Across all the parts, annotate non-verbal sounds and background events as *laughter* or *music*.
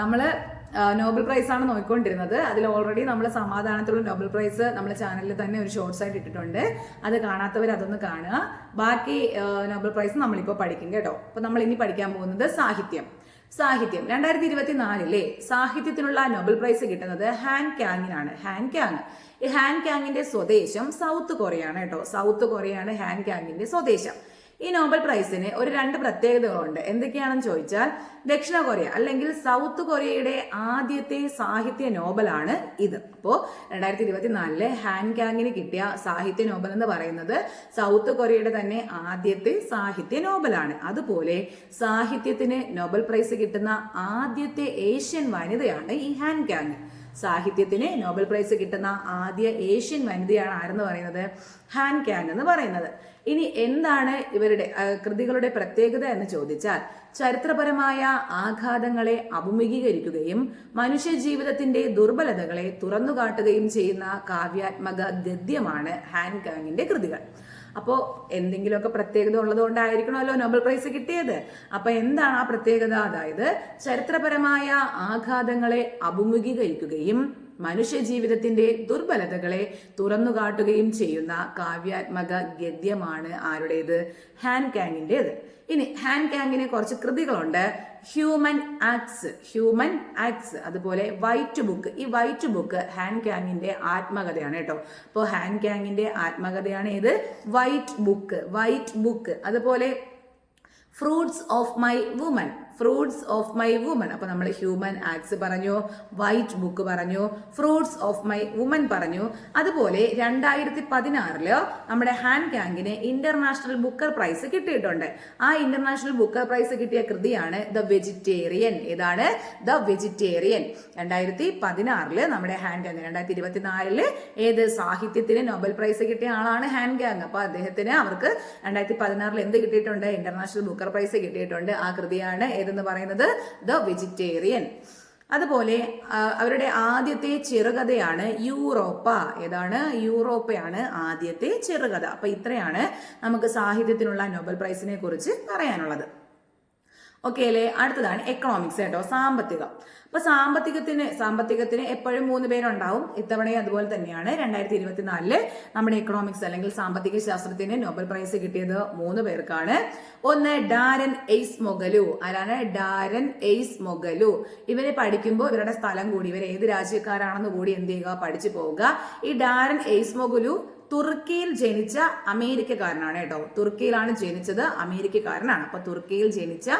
നമ്മൾ Nobel prize ആണ് നോക്കിക്കൊണ്ടിരുന്നത്. അതിൽ ഓൾറെഡി നമ്മൾ സമാധാനത്തിലുള്ള നോബൽ പ്രൈസ് നമ്മുടെ ചാനലിൽ തന്നെ ഒരു ഷോർട്സ് ആയിട്ട് ഇട്ടിട്ടുണ്ട്. അത് കാണാത്തവർ അതൊന്ന് കാണുക. ബാക്കി നോബൽ പ്രൈസ് നമ്മളിപ്പോൾ പഠിക്കും കേട്ടോ. അപ്പോൾ നമ്മൾ ഇനി പഠിക്കാൻ പോകുന്നത് സാഹിത്യം. സാഹിത്യം. രണ്ടായിരത്തി ഇരുപത്തി നാലിലെ സാഹിത്യത്തിനുള്ള നോബൽ പ്രൈസ് കിട്ടുന്നത് ഹാൻ ക്യാങ്ങിനാണ് ഹാൻ ക്യാങ് ഈ ഹാൻ ക്യാങ്ങിന്റെ സ്വദേശം സൗത്ത് കൊറിയ ആണ് കേട്ടോ. സൗത്ത് കൊറിയ ആണ് ഹാൻ ക്യാങ്ങിന്റെ സ്വദേശം. ഈ നോബൽ പ്രൈസിന് ഒരു രണ്ട് പ്രത്യേകതകളുണ്ട്. എന്തൊക്കെയാണെന്ന് ചോദിച്ചാൽ ദക്ഷിണ കൊറിയ അല്ലെങ്കിൽ സൗത്ത് കൊറിയയുടെ ആദ്യത്തെ സാഹിത്യ നോബലാണ് ഇത്. അപ്പോൾ രണ്ടായിരത്തി ഇരുപത്തിനാലിലെ ഹാൻ ക്യാങ്ങിന് കിട്ടിയ സാഹിത്യ നോബൽ എന്ന് പറയുന്നത് സൗത്ത് കൊറിയയുടെ തന്നെ ആദ്യത്തെ സാഹിത്യ നോബലാണ്. അതുപോലെ സാഹിത്യത്തിന് നോബൽ പ്രൈസ് കിട്ടുന്ന ആദ്യത്തെ ഏഷ്യൻ വനിതയാണ് ഈ ഹാൻ ക്യാങ് സാഹിത്യത്തിന് നോബൽ പ്രൈസ് കിട്ടുന്ന ആദ്യ ഏഷ്യൻ വനിതയാണ് ആരെന്ന് പറയുന്നത്? ഹാൻ ക്യാങ് എന്ന് പറയുന്നത്. ഇനി എന്താണ് ഇവരുടെ കൃതികളുടെ പ്രത്യേകത എന്ന് ചോദിച്ചാൽ ചരിത്രപരമായ ആഘാതങ്ങളെ അഭിമുഖീകരിക്കുകയും മനുഷ്യ ജീവിതത്തിന്റെ ദുർബലതകളെ തുറന്നുകാട്ടുകയും ചെയ്യുന്ന കാവ്യാത്മക ഗദ്യമാണ് ഹാൻ കാങ്ങിന്റെ കൃതികൾ. അപ്പോൾ എന്തെങ്കിലുമൊക്കെ പ്രത്യേകത ഉള്ളതുകൊണ്ടായിരിക്കണമല്ലോ നോബൽ പ്രൈസ് കിട്ടിയത്. അപ്പൊ എന്താണ് ആ പ്രത്യേകത? അതായത് ചരിത്രപരമായ ആഘാതങ്ങളെ അഭിമുഖീകരിക്കുകയും മനുഷ്യ ജീവിതത്തിന്റെ ദുർബലതകളെ തുറന്നുകാട്ടുകയും ചെയ്യുന്ന കാവ്യാത്മക ഗദ്യമാണ് ആരുടേത്? ഹാൻ കാങ്ങിന്റെത് ഇനി ഹാൻ കാങ്ങിന് കുറച്ച് കൃതികളുണ്ട്. ഹ്യൂമൻ ആക്ട്സ് ഹ്യൂമൻ ആക്ട്സ് അതുപോലെ വൈറ്റ് ബുക്ക്. ഈ വൈറ്റ് ബുക്ക് ഹാൻ കാങ്ങിന്റെ ആത്മകഥയാണ് കേട്ടോ. അപ്പോൾ ഹാൻ കാങ്ങിന്റെ ആത്മകഥയാണ് ഏത്? White Book White Book. അതുപോലെ Fruits of My Woman. Fruits of My Woman അപ്പൊ നമ്മൾ ഹ്യൂമൻ ആക്ട്സ് പറഞ്ഞു വൈറ്റ് ബുക്ക് പറഞ്ഞു ഫ്രൂട്ട്സ് ഓഫ് മൈ വുമൻ പറഞ്ഞു. അതുപോലെ രണ്ടായിരത്തി പതിനാറിൽ നമ്മുടെ ഹാൻ കാങ്കിന് ഇന്റർനാഷണൽ ബുക്കർ പ്രൈസ് കിട്ടിയിട്ടുണ്ട്. ആ ഇന്റർനാഷണൽ ബുക്കർ പ്രൈസ് കിട്ടിയ കൃതിയാണ് ദ വെജിറ്റേറിയൻ ഏതാണ്? ദ വെജിറ്റേറിയൻ രണ്ടായിരത്തി പതിനാറിൽ നമ്മുടെ ഹാൻ ഗാങ് രണ്ടായിരത്തി ഇരുപത്തിനാലിൽ ഏത് സാഹിത്യത്തിന് നോബൽ പ്രൈസ് കിട്ടിയ ആളാണ് ഹാൻ ഗാങ് അപ്പോൾ അദ്ദേഹത്തിന് അവർക്ക് രണ്ടായിരത്തി പതിനാറിൽ എന്ത് കിട്ടിയിട്ടുണ്ട്? ഇന്റർനാഷണൽ ബുക്കർ പ്രൈസ് കിട്ടിയിട്ടുണ്ട്. ആ കൃതിയാണ് ഏതെന്ന് പറയുന്നത് ദ വെജിറ്റേറിയൻ അതുപോലെ അവരുടെ ആദ്യത്തെ ചെറുകഥയാണ് യൂറോപ്പ. ഏതാണ്? യൂറോപ്പയാണ് ആദ്യത്തെ ചെറുകഥ. അപ്പൊ ഇത്രയാണ് നമുക്ക് സാഹിത്യത്തിനുള്ള നോബൽ പ്രൈസിനെ കുറിച്ച് പറയാനുള്ളത്. ഓക്കെ അല്ലേ? അടുത്തതാണ് എക്കണോമിക്സ് കേട്ടോ സാമ്പത്തികം. അപ്പൊ സാമ്പത്തികത്തിന് സാമ്പത്തികത്തിന് എപ്പോഴും മൂന്ന് പേരുണ്ടാവും. ഇത്തവണയും അതുപോലെ തന്നെയാണ്. രണ്ടായിരത്തി ഇരുപത്തിനാലിൽ നമ്മുടെ എക്കണോമിക്സ് അല്ലെങ്കിൽ സാമ്പത്തിക ശാസ്ത്രത്തിന് നോബൽ പ്രൈസ് കിട്ടിയത് മൂന്ന് പേർക്കാണ്. ഒന്ന് ഡാരൻ എയ്സ് മൊഗലു. ആരാണ്? Daron Acemoglu. ഇവരെ പഠിക്കുമ്പോൾ ഇവരുടെ സ്ഥലം കൂടി ഇവർ ഏത് രാജ്യക്കാരാണെന്ന് കൂടി എന്ത് ചെയ്യുക? പഠിച്ചു പോവുക. ഈ ഡാരൻ എയ്സ് മൊഗലു തുർക്കിയിൽ ജനിച്ച അമേരിക്കക്കാരനാണ് കേട്ടോ. തുർക്കിയിലാണ് ജനിച്ചത് അമേരിക്കക്കാരനാണ്. അപ്പൊ തുർക്കിയിൽ ജനിച്ച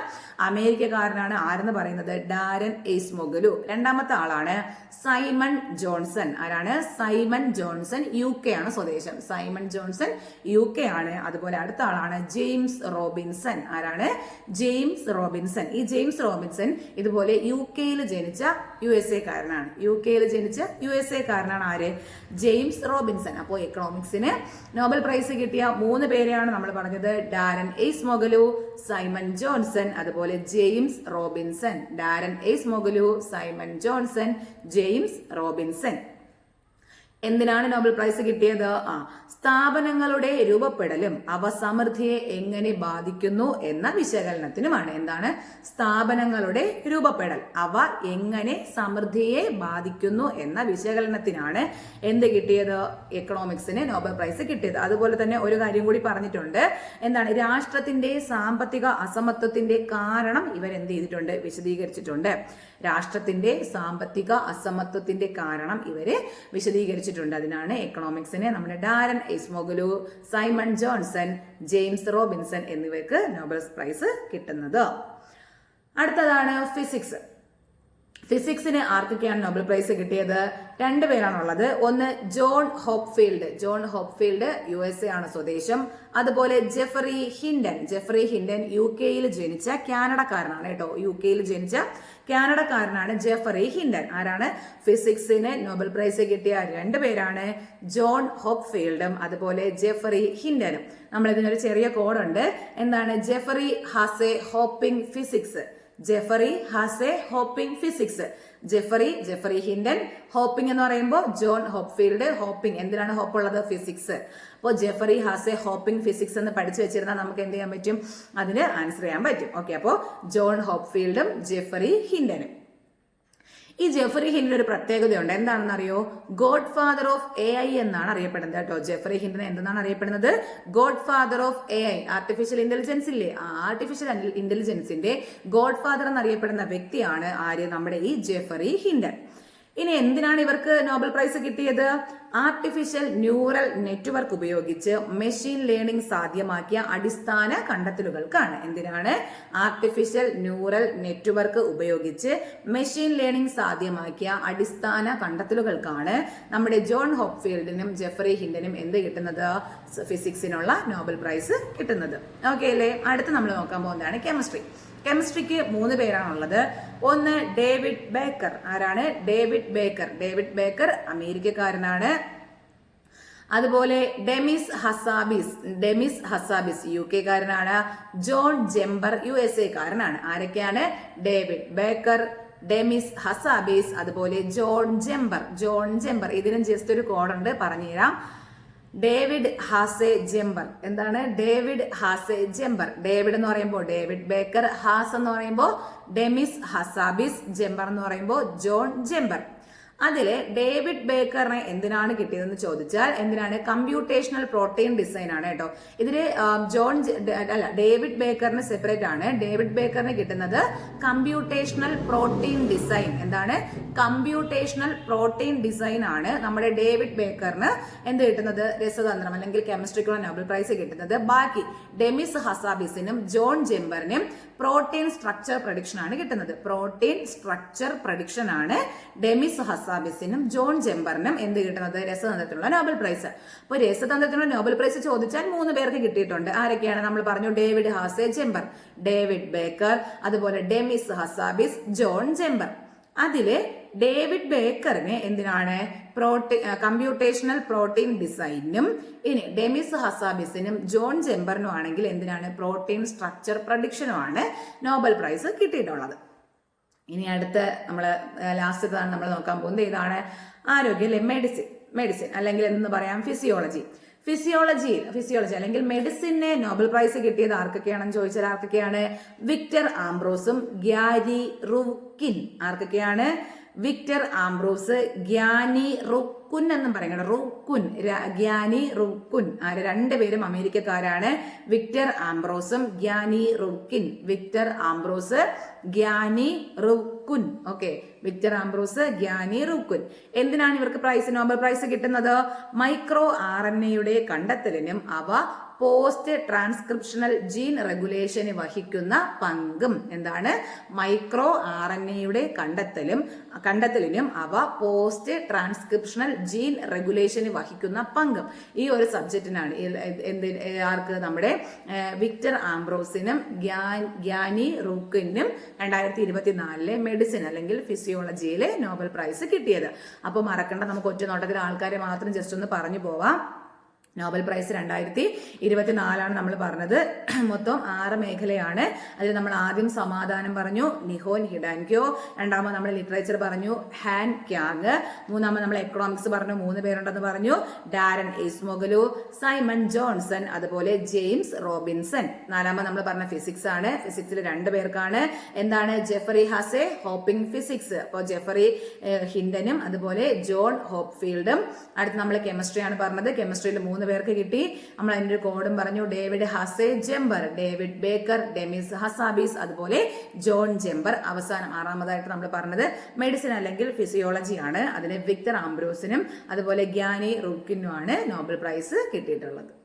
അമേരിക്കക്കാരനാണ് ആരെന്ന് പറയുന്നത്? ഡാരൻ എയ്സ് മൊഗലു രണ്ടാമത്തെ ആളാണ് സൈമൺ ജോൺസൺ. ആരാണ്? സൈമൺ ജോൺസൺ യു കെ ആണ് സ്വദേശം. സൈമൺ ജോൺസൺ യു കെ ആണ് അതുപോലെ അടുത്ത ആളാണ് ജെയിംസ് റോബിൻസൺ. ആരാണ്? James Robinson. ഈ ജെയിംസ് റോബിൻസൺ ഇതുപോലെ യു കെയിൽ ജനിച്ച യു എസ് എ കാരനാണ്. യു കെയിൽ ജനിച്ച യു എസ് എ കാരനാണ് ആര്? James Robinson. അപ്പോൾ എക്കണോമിക്സിന് നോബൽ പ്രൈസ് കിട്ടിയ മൂന്ന് പേരെയാണ് നമ്മൾ പറഞ്ഞത്. Daron Acemoglu Simon Johnson അതുപോലെ James Robinson. Daron Acemoglu Simon Johnson James Robinson. എന്തിനാണ് നോബൽ പ്രൈസ് കിട്ടിയത്? ആ സ്ഥാപനങ്ങളുടെ രൂപപ്പെടലും അവ സമൃദ്ധിയെ എങ്ങനെ ബാധിക്കുന്നു എന്ന വിശകലനത്തിനുമാണ്. എന്താണ്? സ്ഥാപനങ്ങളുടെ രൂപപ്പെടൽ. അവ എങ്ങനെ സമൃദ്ധിയെ ബാധിക്കുന്നു എന്ന വിശകലനത്തിനാണ് എന്ത് കിട്ടിയത്? എക്കണോമിക്സിന് നോബൽ പ്രൈസ് കിട്ടിയത്. അതുപോലെ തന്നെ ഒരു കാര്യം കൂടി പറഞ്ഞിട്ടുണ്ട്. എന്താണ്? രാഷ്ട്രത്തിന്റെ സാമ്പത്തിക അസമത്വത്തിന്റെ കാരണം ഇവർ എന്ത് ചെയ്തിട്ടുണ്ട്? വിശദീകരിച്ചിട്ടുണ്ട്. രാഷ്ട്രത്തിന്റെ സാമ്പത്തിക അസമത്വത്തിന്റെ കാരണം ഇവർ വിശദീകരിച്ചിട്ടുണ്ട് അതിനാണ് എക്കണോമിക്സിനെ നമ്മുടെ Daron Acemoglu Simon Johnson James Robinson എന്നിവർക്ക് നോബൽ പ്രൈസ് കിട്ടുന്നത്. അടുത്തതാണ് ഫിസിക്സ് ഫിസിക്സിന് ആർക്കൊക്കെയാണ് നോബൽ പ്രൈസ് കിട്ടിയത്? രണ്ട് പേരാണുള്ളത്. ഒന്ന് John Hopfield. John Hopfield U S A ആണ് സ്വദേശം. അതുപോലെ Geoffrey Hinton. Geoffrey Hinton U കെയിൽ ജനിച്ച കാനഡക്കാരനാണ് കേട്ടോ. യു കെയിൽ ജനിച്ച കാനഡക്കാരനാണ് ജെഫറി ഹിൻഡൻ. ആരാണ്? ഫിസിക്സിന് നോബൽ പ്രൈസ് കിട്ടിയ രണ്ട് പേരാണ് ജോൺ ഹോപ്ഫീൽഡും അതുപോലെ ജെഫറി ഹിൻഡനും. നമ്മൾ ഇതിനൊരു ചെറിയ കോഡുണ്ട് എന്താണ്? Geoffrey has a hopping physics. Geoffrey has a hopping physics Geoffrey Geoffrey Hinton. Hopping എന്ന് പറയുമ്പോൾ ജോൺ ഹോപ്ഫീൽഡ് ഹോപ്പിംഗ് എന്തിനാണ് ഹോപ്പ് ഉള്ളത്? ഫിസിക്സ് അപ്പോൾ Geoffrey has a hopping physics എന്ന് പഠിച്ചു വെച്ചിരുന്നാൽ നമുക്ക് എന്ത് ചെയ്യാൻ പറ്റും? അതിന് ആൻസർ ചെയ്യാൻ പറ്റും. ഓക്കെ അപ്പോൾ ജോൺ ഹോപ്ഫീൽഡും ജെഫറി ഹിൻഡനും. ഈ ജെഫറി ഹിൻഡിന് ഒരു പ്രത്യേകതയുണ്ട്. എന്താണെന്നറിയോ? God father of A I എന്നാണ് അറിയപ്പെടുന്നത് കേട്ടോ. ജെഫറി ഹിൻഡിനെ എന്താണ് അറിയപ്പെടുന്നത്? Godfather of A I artificial intelligence ഇല്ലേ? ആ ആർട്ടിഫിഷ്യൽ ഇന്റലിജൻസിന്റെ ഗോഡ് ഫാദർ എന്നറിയപ്പെടുന്ന വ്യക്തിയാണ് ആര്? നമ്മുടെ ഈ ജെഫറി ഹിൻഡൻ. ഇനി എന്തിനാണ് ഇവർക്ക് നോബൽ പ്രൈസ് കിട്ടിയത്? ആർട്ടിഫിഷ്യൽ ന്യൂറൽ നെറ്റ്വർക്ക് ഉപയോഗിച്ച് മെഷീൻ ലേണിംഗ് സാധ്യമാക്കിയ അടിസ്ഥാന കണ്ടെത്തലുകൾക്കാണ്. എന്തിനാണ്? ആർട്ടിഫിഷ്യൽ ന്യൂറൽ നെറ്റ്വർക്ക് ഉപയോഗിച്ച് മെഷീൻ ലേണിംഗ് സാധ്യമാക്കിയ അടിസ്ഥാന കണ്ടെത്തലുകൾക്കാണ് നമ്മുടെ ജോൺ ഹോപ്ഫീൽഡിനും ജെഫറി ഹിൻഡനും എന്ത് കിട്ടുന്നത്? ഫിസിക്സിനുള്ള നോബൽ പ്രൈസ് കിട്ടുന്നത്. ഓക്കെ അല്ലേ? അടുത്ത് നമ്മൾ നോക്കാൻ പോകുന്നതാണ് കെമിസ്ട്രി. കെമിസ്ട്രിക്ക് മൂന്ന് പേരാണുള്ളത്. ഒന്ന് ഡേവിഡ് ബേക്കർ ആരാണ്? ഡേവിഡ് ബേക്കർ ഡേവിഡ് ബേക്കർ അമേരിക്കക്കാരനാണ്. അതുപോലെ Demis Hassabis Demis Hassabis U K കാരനാണ്. John Jumper U S A കാരനാണ്. ആരൊക്കെയാണ്? ഡേവിഡ് ബേക്കർ ഡെമിസ് ഹസാബിസ് അതുപോലെ ജോൺ ജെമ്പർ ജോൺ ജെമ്പർ ഇതിനും ജസ്റ്റ് ഒരു കോഡുണ്ട് പറഞ്ഞുതരാം. David has a Jumper. എന്താണ്? David ഹാസെ Jumper. ഡേവിഡ് എന്ന് പറയുമ്പോൾ ഡേവിഡ് ബേക്കർ ഹാസ് എന്ന് പറയുമ്പോൾ ഡെമിസ് ഹസാബിസ് ജെമ്പർ എന്ന് പറയുമ്പോൾ ജോൺ ജെമ്പർ. അതിൽ ഡേവിഡ് ബേക്കറിനെ എന്തിനാണ് കിട്ടിയതെന്ന് ചോദിച്ചാൽ എന്തിനാണ്? കമ്പ്യൂട്ടേഷണൽ പ്രോട്ടീൻ ഡിസൈൻ ആണ് കേട്ടോ. ഇതിൽ ജോൺ അല്ല ഡേവിഡ് ബേക്കറിന് സെപ്പറേറ്റ് ആണ്. ഡേവിഡ് ബേക്കറിന് കിട്ടുന്നത് കമ്പ്യൂട്ടേഷണൽ പ്രോട്ടീൻ ഡിസൈൻ. എന്താണ്? കമ്പ്യൂട്ടേഷണൽ പ്രോട്ടീൻ ഡിസൈൻ ആണ് നമ്മുടെ ഡേവിഡ് ബേക്കറിന് എന്ത് കിട്ടുന്നത്? രസതന്ത്രം അല്ലെങ്കിൽ കെമിസ്ട്രിക്കുള്ള നോബൽ പ്രൈസ് കിട്ടുന്നത്. ബാക്കി ഡെമിസ് ഹസാബിസിനും ജോൺ ജെമ്പറിനും പ്രോട്ടീൻ സ്ട്രക്ചർ പ്രഡിക്ഷൻ ആണ് കിട്ടുന്നത്. പ്രോട്ടീൻ സ്ട്രക്ചർ പ്രഡിക്ഷൻ ആണ് ഡെമിസ് ഹസാബിസിനും ജോൺ ജെമ്പറിനും എന്ത് കിട്ടുന്നത്? രസതന്ത്രത്തിനുള്ള നോബൽ പ്രൈസ്. അപ്പോൾ രസതന്ത്രത്തിനുള്ള നോബൽ പ്രൈസ് ചോദിച്ചാൽ മൂന്ന് പേർക്ക് കിട്ടിയിട്ടുണ്ട്. ആരൊക്കെയാണ് നമ്മൾ പറഞ്ഞു? ഡേവിഡ് ഹാസെ ജെമ്പർ ഡേവിഡ് ബേക്കർ അതുപോലെ ഡെമിസ് ഹസാബിസ് ജോൺ ജെമ്പർ അതിൽ ഡേവിഡ് ബേക്കറിന് എന്തിനാണ്? പ്രോട്ടീൻ കമ്പ്യൂട്ടേഷണൽ പ്രോട്ടീൻ ഡിസൈനും ഇനി ഡെമിസ് ഹസാബിസിനും ജോൺ ജെമ്പറിനും ആണെങ്കിൽ എന്തിനാണ്? പ്രോട്ടീൻ സ്ട്രക്ചർ പ്രഡിക്ഷനുമാണ് നോബൽ പ്രൈസ് കിട്ടിയിട്ടുള്ളത്. ഇനി അടുത്ത നമ്മൾ ലാസ്റ്റത്താണ് നമ്മൾ നോക്കാൻ പോകുന്നത് ഇതാണ് ആരോഗ്യ അല്ലെ? മെഡിസിൻ മെഡിസിൻ അല്ലെങ്കിൽ എന്ന് പറയാം? ഫിസിയോളജി ഫിസിയോളജി ഫിസിയോളജി അല്ലെങ്കിൽ മെഡിസിനെ നോബൽ പ്രൈസ് കിട്ടിയത് ആർക്കൊക്കെയാണെന്ന് ചോദിച്ചാൽ ആർക്കൊക്കെയാണ്? വിക്ടർ ആംബ്രോസും ഗ്യാരി റുക്കിൻ ആർക്കൊക്കെയാണ്? വിക്ടർ ആംബ്രോസ് ഗ്യാനി റുക്കുൻ എന്നും പറയണം റുക്കുൻ ഗ്യാനി റുക്കുൻ. ആര്? രണ്ടുപേരും അമേരിക്കക്കാരാണ്. Victor ആംബ്രോസും Gary Ruvkun. Victor Ambros Gary Ruvkun. Okay Victor Ambros Gary Ruvkun. എന്തിനാണ് ഇവർക്ക് പ്രൈസ് നോബൽ പ്രൈസ് കിട്ടുന്നത്? മൈക്രോ ആർ എൻ എയുടെ കണ്ടെത്തലിനും അവ പോസ്റ്റ് ട്രാൻസ്ക്രിപ്ഷണൽ ജീൻ റെഗുലേഷന് വഹിക്കുന്ന പങ്കും. എന്താണ്? മൈക്രോ ആർ എൻ എയുടെ കണ്ടെത്തലും കണ്ടെത്തലിനും അവ പോസ്റ്റ് ട്രാൻസ്ക്രിപ്ഷണൽ ജീൻ റെഗുലേഷന് വഹിക്കുന്ന പങ്കും. ഈ ഒരു സബ്ജക്റ്റിനാണ് എന്ത് ആർക്ക്? നമ്മുടെ വിക്ടർ ആംബ്രോസിനും ഗ്യാനി റൂക്കിനും രണ്ടായിരത്തി ഇരുപത്തിനാലിലെ മെഡിസിൻ അല്ലെങ്കിൽ ഫിസിയോളജിയിലെ നോബൽ പ്രൈസ് കിട്ടിയത്. അപ്പോൾ മറക്കണ്ട നമുക്ക് ഒറ്റ നോട്ടത്തിൽ ആൾക്കാരെ മാത്രം ജസ്റ്റ് ഒന്ന് പറഞ്ഞു പോവാം. നോബൽ പ്രൈസ് രണ്ടായിരത്തി ഇരുപത്തിനാലാണ് നമ്മൾ പറഞ്ഞത്. *clears throat* മൊത്തം ആറ് മേഖലയാണ്. അതിൽ നമ്മൾ ആദ്യം സമാധാനം പറഞ്ഞു നിഹോൻ ഹിഡാൻക്യോ. രണ്ടാമത് നമ്മൾ ലിറ്ററേച്ചർ പറഞ്ഞു ഹാൻ ക്യാങ്. മൂന്നാമത് നമ്മൾ എക്കണോമിക്സ് പറഞ്ഞു മൂന്ന് പേരുണ്ടെന്ന് പറഞ്ഞു ഡാരൻ ഇസ്മൊഗലു സൈമൺ ജോൺസൺ അതുപോലെ ജെയിംസ് റോബിൻസൺ. നാലാമത് നമ്മൾ പറഞ്ഞ ഫിസിക്സ് ആണ്. ഫിസിക്സിൽ രണ്ട് പേർക്കാണ്. എന്താണ്? ജെഫറി ഹാസെ ഹോപ്പിംഗ് ഫിസിക്സ് അപ്പോൾ ജെഫറി ഹിൻഡനും അതുപോലെ ജോൺ ഹോപ്ഫീൽഡും. അടുത്ത് നമ്മൾ കെമിസ്ട്രിയാണ് പറഞ്ഞത്. കെമിസ്ട്രിയിൽ മൂന്ന് പേർക്ക് കിട്ടി. നമ്മൾ അതിന്റെ ഒരു കോഡും പറഞ്ഞു. David has a Jumper David Baker Demis Hassabis അതുപോലെ ജോൺ ജെമ്പർ അവസാനം ആറാമതായിട്ട് നമ്മൾ പറഞ്ഞത് മെഡിസിൻ അല്ലെങ്കിൽ ഫിസിയോളജി ആണ്. അതിന് വിക്ടർ ആംബ്രോസിനും അതുപോലെ ഗ്യാനി റുക്കിനുമാണ് നോബൽ പ്രൈസ് കിട്ടിയിട്ടുള്ളത്.